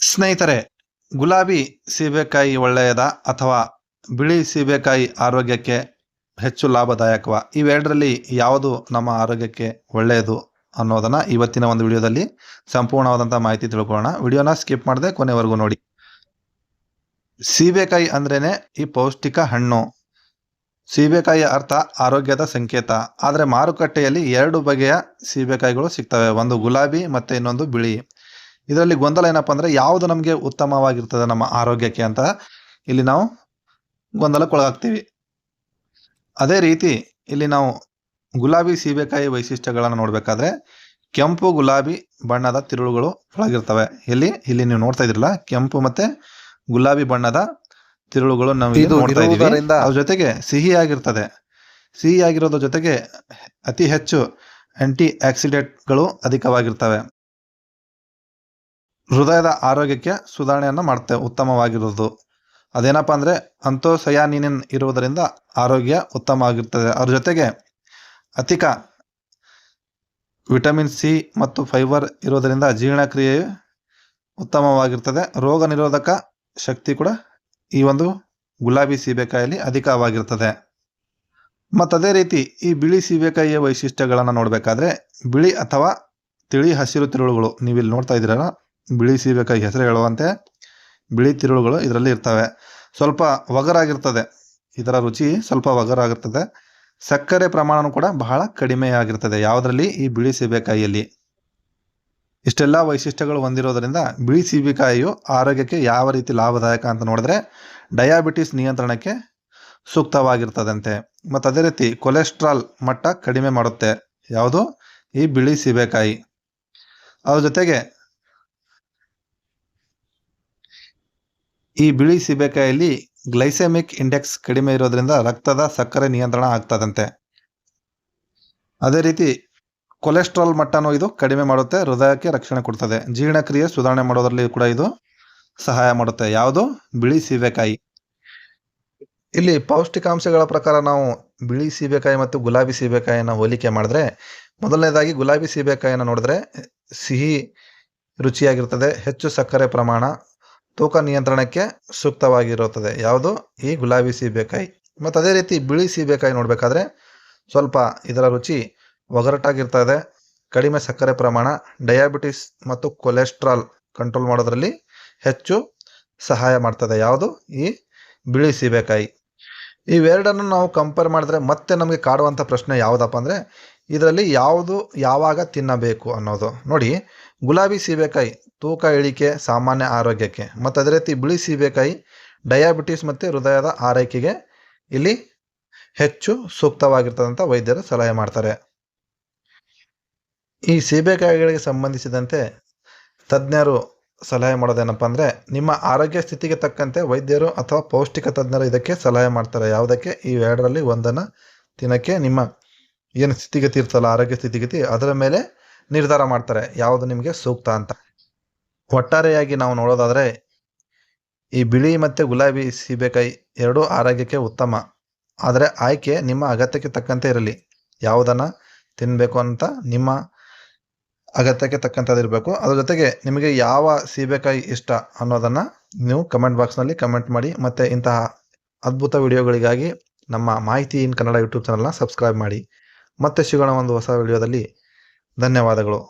ಸ್ನೇಹಿತರೆ, ಗುಲಾಬಿ ಸೀಬೆಕಾಯಿ ಒಳ್ಳೆಯದ ಅಥವಾ ಬಿಳಿ ಸೀಬೆಕಾಯಿ ಆರೋಗ್ಯಕ್ಕೆ ಹೆಚ್ಚು ಲಾಭದಾಯಕವ? ಇವೆರಡರಲ್ಲಿ ಯಾವುದು ನಮ್ಮ ಆರೋಗ್ಯಕ್ಕೆ ಒಳ್ಳೆಯದು ಅನ್ನೋದನ್ನ ಇವತ್ತಿನ ಒಂದು ವಿಡಿಯೋದಲ್ಲಿ ಸಂಪೂರ್ಣವಾದಂಥ ಮಾಹಿತಿ ತಿಳ್ಕೊಳ್ಳೋಣ. ವಿಡಿಯೋನ ಸ್ಕಿಪ್ ಮಾಡದೆ ಕೊನೆವರೆಗೂ ನೋಡಿ. ಸೀಬೆಕಾಯಿ ಅಂದ್ರೇನೆ ಈ ಪೌಷ್ಟಿಕ ಹಣ್ಣು. ಸೀಬೆಕಾಯಿಯ ಅರ್ಥ ಆರೋಗ್ಯದ ಸಂಕೇತ. ಆದರೆ ಮಾರುಕಟ್ಟೆಯಲ್ಲಿ ಎರಡು ಬಗೆಯ ಸೀಬೆಕಾಯಿಗಳು ಸಿಗ್ತವೆ. ಒಂದು ಗುಲಾಬಿ ಮತ್ತು ಇನ್ನೊಂದು ಬಿಳಿ. ಇದರಲ್ಲಿ ಗೊಂದಲ ಏನಪ್ಪ ಅಂದರೆ ಯಾವುದು ನಮಗೆ ಉತ್ತಮವಾಗಿರ್ತದೆ ನಮ್ಮ ಆರೋಗ್ಯಕ್ಕೆ ಅಂತ ಇಲ್ಲಿ ನಾವು ಗೊಂದಲಕ್ಕೊಳಗಾಗ್ತೀವಿ. ಅದೇ ರೀತಿ ಇಲ್ಲಿ ನಾವು ಗುಲಾಬಿ ಸೀಬೆಕಾಯಿ ವೈಶಿಷ್ಟ್ಯಗಳನ್ನು ನೋಡಬೇಕಾದ್ರೆ ಕೆಂಪು, ಗುಲಾಬಿ, ಬಣ್ಣದ ತಿರುಳುಗಳು ಒಳಗಿರ್ತವೆ. ಇಲ್ಲಿ ಇಲ್ಲಿ ನೀವು ನೋಡ್ತಾ ಇದ್ರಲ್ಲ ಕೆಂಪು ಮತ್ತೆ ಗುಲಾಬಿ ಬಣ್ಣದ ತಿರುಳುಗಳು ನಾವು ಇದು ನೋಡ್ತಾ ಇದೀವಿ. ಇರುವುದರಿಂದ- ಅದ್ರ ಜೊತೆಗೆ ಸಿಹಿಯಾಗಿರ್ತದೆ. ಸಿಹಿಯಾಗಿರೋದ್ರ ಜೊತೆಗೆ ಅತಿ ಹೆಚ್ಚು ಆಂಟಿ ಆಕ್ಸಿಡೆಂಟ್ಗಳು ಅಧಿಕವಾಗಿರ್ತವೆ. ಹೃದಯದ ಆರೋಗ್ಯಕ್ಕೆ ಸುಧಾರಣೆಯನ್ನು ಮಾಡುತ್ತೆ ಉತ್ತಮವಾಗಿರೋದು. ಅದೇನಪ್ಪ ಅಂದರೆ ಅಂತೋಸಯಾನಿನ್ ಇರುವುದರಿಂದ ಆರೋಗ್ಯ ಉತ್ತಮ ಆಗಿರ್ತದೆ. ಅದ್ರ ಜೊತೆಗೆ ಅಧಿಕ ವಿಟಮಿನ್ ಸಿ ಮತ್ತು ಫೈಬರ್ ಇರೋದರಿಂದ ಜೀರ್ಣಕ್ರಿಯೆಯು ಉತ್ತಮವಾಗಿರ್ತದೆ. ರೋಗ ನಿರೋಧಕ ಶಕ್ತಿ ಕೂಡ ಈ ಒಂದು ಗುಲಾಬಿ ಸೀಬೆಕಾಯಲ್ಲಿ ಅಧಿಕವಾಗಿರ್ತದೆ. ಮತ್ತು ಅದೇ ರೀತಿ ಈ ಬಿಳಿ ಸೀಬೆಕಾಯಿಯ ವೈಶಿಷ್ಟ್ಯಗಳನ್ನು ನೋಡಬೇಕಾದ್ರೆ ಬಿಳಿ ಅಥವಾ ತಿಳಿ ಹಸಿರು ತಿರುಳುಗಳು ನೀವು ಇಲ್ಲಿ ನೋಡ್ತಾ ಇದ್ದೀರಲ್ಲ, ಬಿಳಿ ಸೀಬೆಕಾಯಿ ಹೆಸರು ಹೇಳುವಂತೆ ಬಿಳಿ ತಿರುಳುಗಳು ಇದರಲ್ಲಿ ಇರ್ತವೆ. ಸ್ವಲ್ಪ ಒಗರಾಗಿರ್ತದೆ. ಇದರ ರುಚಿ ಸ್ವಲ್ಪ ಒಗರಾಗಿರ್ತದೆ. ಸಕ್ಕರೆ ಪ್ರಮಾಣನೂ ಕೂಡ ಬಹಳ ಕಡಿಮೆಯಾಗಿರ್ತದೆ. ಯಾವುದರಲ್ಲಿ? ಈ ಬಿಳಿ ಸೀಬೆಕಾಯಿಯಲ್ಲಿ. ಇಷ್ಟೆಲ್ಲ ವೈಶಿಷ್ಟ್ಯಗಳು ಹೊಂದಿರೋದ್ರಿಂದ ಬಿಳಿ ಸೀಬೆಕಾಯಿಯು ಆರೋಗ್ಯಕ್ಕೆ ಯಾವ ರೀತಿ ಲಾಭದಾಯಕ ಅಂತ ನೋಡಿದ್ರೆ ಡಯಾಬಿಟಿಸ್ ನಿಯಂತ್ರಣಕ್ಕೆ ಸೂಕ್ತವಾಗಿರ್ತದಂತೆ. ಮತ್ತು ಅದೇ ರೀತಿ ಕೊಲೆಸ್ಟ್ರಾಲ್ ಮಟ್ಟ ಕಡಿಮೆ ಮಾಡುತ್ತೆ. ಯಾವುದು? ಈ ಬಿಳಿ ಸೀಬೆಕಾಯಿ. ಅದ್ರ ಜೊತೆಗೆ ಈ ಬಿಳಿ ಸೀಬೆಕಾಯಿಯಲ್ಲಿ ಗ್ಲೈಸೆಮಿಕ್ ಇಂಡೆಕ್ಸ್ ಕಡಿಮೆ ಇರೋದ್ರಿಂದ ರಕ್ತದ ಸಕ್ಕರೆ ನಿಯಂತ್ರಣ ಆಗ್ತದಂತೆ. ಅದೇ ರೀತಿ ಕೊಲೆಸ್ಟ್ರಾಲ್ ಮಟ್ಟನೂ ಇದು ಕಡಿಮೆ ಮಾಡುತ್ತೆ, ಹೃದಯಕ್ಕೆ ರಕ್ಷಣೆ ಕೊಡ್ತದೆ. ಜೀರ್ಣಕ್ರಿಯೆ ಸುಧಾರಣೆ ಮಾಡೋದ್ರಲ್ಲಿ ಕೂಡ ಇದು ಸಹಾಯ ಮಾಡುತ್ತೆ. ಯಾವುದು? ಬಿಳಿ ಸೀಬೆಕಾಯಿ. ಇಲ್ಲಿ ಪೌಷ್ಟಿಕಾಂಶಗಳ ಪ್ರಕಾರ ನಾವು ಬಿಳಿ ಸೀಬೆಕಾಯಿ ಮತ್ತು ಗುಲಾಬಿ ಸೀಬೆಕಾಯಿಯನ್ನು ಹೋಲಿಕೆ ಮಾಡಿದ್ರೆ, ಮೊದಲನೇದಾಗಿ ಗುಲಾಬಿ ಸೀಬೆಕಾಯಿಯನ್ನು ನೋಡಿದ್ರೆ ಸಿಹಿ ರುಚಿಯಾಗಿರ್ತದೆ, ಹೆಚ್ಚು ಸಕ್ಕರೆ ಪ್ರಮಾಣ, ತೂಕ ನಿಯಂತ್ರಣಕ್ಕೆ ಸೂಕ್ತವಾಗಿರುತ್ತದೆ. ಯಾವುದು? ಈ ಗುಲಾಬಿ ಸೀಬೆಕಾಯಿ. ಮತ್ತು ಅದೇ ರೀತಿ ಬಿಳಿ ಸೀಬೆಕಾಯಿ ನೋಡಬೇಕಾದ್ರೆ ಸ್ವಲ್ಪ ಇದರ ರುಚಿ ಒಗರಟಾಗಿರ್ತದೆ ಕಡಿಮೆ ಸಕ್ಕರೆ ಪ್ರಮಾಣ ಡಯಾಬಿಟಿಸ್ ಮತ್ತು ಕೊಲೆಸ್ಟ್ರಾಲ್ ಕಂಟ್ರೋಲ್ ಮಾಡೋದ್ರಲ್ಲಿ ಹೆಚ್ಚು ಸಹಾಯ ಮಾಡ್ತದೆ. ಯಾವುದು? ಈ ಬಿಳಿ ಸೀಬೆಕಾಯಿ. ಇವೆರಡನ್ನು ನಾವು ಕಂಪೇರ್ ಮಾಡಿದ್ರೆ ಮತ್ತೆ ನಮಗೆ ಕಾಡುವಂಥ ಪ್ರಶ್ನೆ ಯಾವುದಪ್ಪ ಅಂದರೆ, ಇದರಲ್ಲಿ ಯಾವುದು ಯಾವಾಗ ತಿನ್ನಬೇಕು ಅನ್ನೋದು. ನೋಡಿ, ಗುಲಾಬಿ ಸೀಬೆಕಾಯಿ ತೂಕ, ಇಳಿಕೆ, ಸಾಮಾನ್ಯ ಆರೋಗ್ಯಕ್ಕೆ, ಮತ್ತು ಅದೇ ರೀತಿ ಬಿಳಿ ಸೀಬೆಕಾಯಿ ಡಯಾಬಿಟಿಸ್ ಮತ್ತು ಹೃದಯದ ಆರೈಕೆಗೆ ಇಲ್ಲಿ ಹೆಚ್ಚು ಸೂಕ್ತವಾಗಿರ್ತದಂಥ ವೈದ್ಯರು ಸಲಹೆ ಮಾಡ್ತಾರೆ. ಈ ಸೀಬೆಕಾಯಿಗಳಿಗೆ ಸಂಬಂಧಿಸಿದಂತೆ ತಜ್ಞರು ಸಲಹೆ ಮಾಡೋದೇನಪ್ಪ ಅಂದರೆ, ನಿಮ್ಮ ಆರೋಗ್ಯ ಸ್ಥಿತಿಗೆ ತಕ್ಕಂತೆ ವೈದ್ಯರು ಅಥವಾ ಪೌಷ್ಟಿಕ ತಜ್ಞರು ಇದಕ್ಕೆ ಸಲಹೆ ಮಾಡ್ತಾರೆ. ಯಾವುದಕ್ಕೆ? ಈ ಎರಡರಲ್ಲಿ ಒಂದನ್ನು ದಿನಕ್ಕೆ ನಿಮ್ಮ ಏನು ಸ್ಥಿತಿಗತಿ ಇರ್ತಲ್ಲ ಆರೋಗ್ಯ ಸ್ಥಿತಿಗತಿ, ಅದರ ಮೇಲೆ ನಿರ್ಧಾರ ಮಾಡ್ತಾರೆ. ಯಾವುದು ನಿಮಗೆ ಸೂಕ್ತ ಅಂತ. ಒಟ್ಟಾರೆಯಾಗಿ ನಾವು ನೋಡೋದಾದರೆ, ಈ ಬಿಳಿ ಮತ್ತು ಗುಲಾಬಿ ಸೀಬೆಕಾಯಿ ಎರಡೂ ಆರೋಗ್ಯಕ್ಕೆ ಉತ್ತಮ. ಆದರೆ ಆಯ್ಕೆ ನಿಮ್ಮ ಅಗತ್ಯಕ್ಕೆ ತಕ್ಕಂತೆ ಇರಲಿ. ಯಾವುದನ್ನು ತಿನ್ನಬೇಕು ಅಂತ ನಿಮ್ಮ ಅಗತ್ಯಕ್ಕೆ ತಕ್ಕಂಥದ್ದಿರಬೇಕು ಅದ್ರ ಜೊತೆಗೆ ನಿಮಗೆ ಯಾವ ಸೀಬೆಕಾಯಿ ಇಷ್ಟ ಅನ್ನೋದನ್ನು ನೀವು ಕಮೆಂಟ್ ಬಾಕ್ಸ್ನಲ್ಲಿ ಕಮೆಂಟ್ ಮಾಡಿ, ಮತ್ತು ಇಂತಹ ಅದ್ಭುತ ವಿಡಿಯೋಗಳಿಗಾಗಿ ನಮ್ಮ ಮಾಹಿತಿ ಇನ್ ಕನ್ನಡ ಯೂಟ್ಯೂಬ್ ಚಾನಲ್ನ ಸಬ್ಸ್ಕ್ರೈಬ್ ಮಾಡಿ. ಮತ್ತೆ ಸಿಗೋಣ ಒಂದು ಹೊಸ ವಿಡಿಯೋದಲ್ಲಿ. ಧನ್ಯವಾದಗಳು.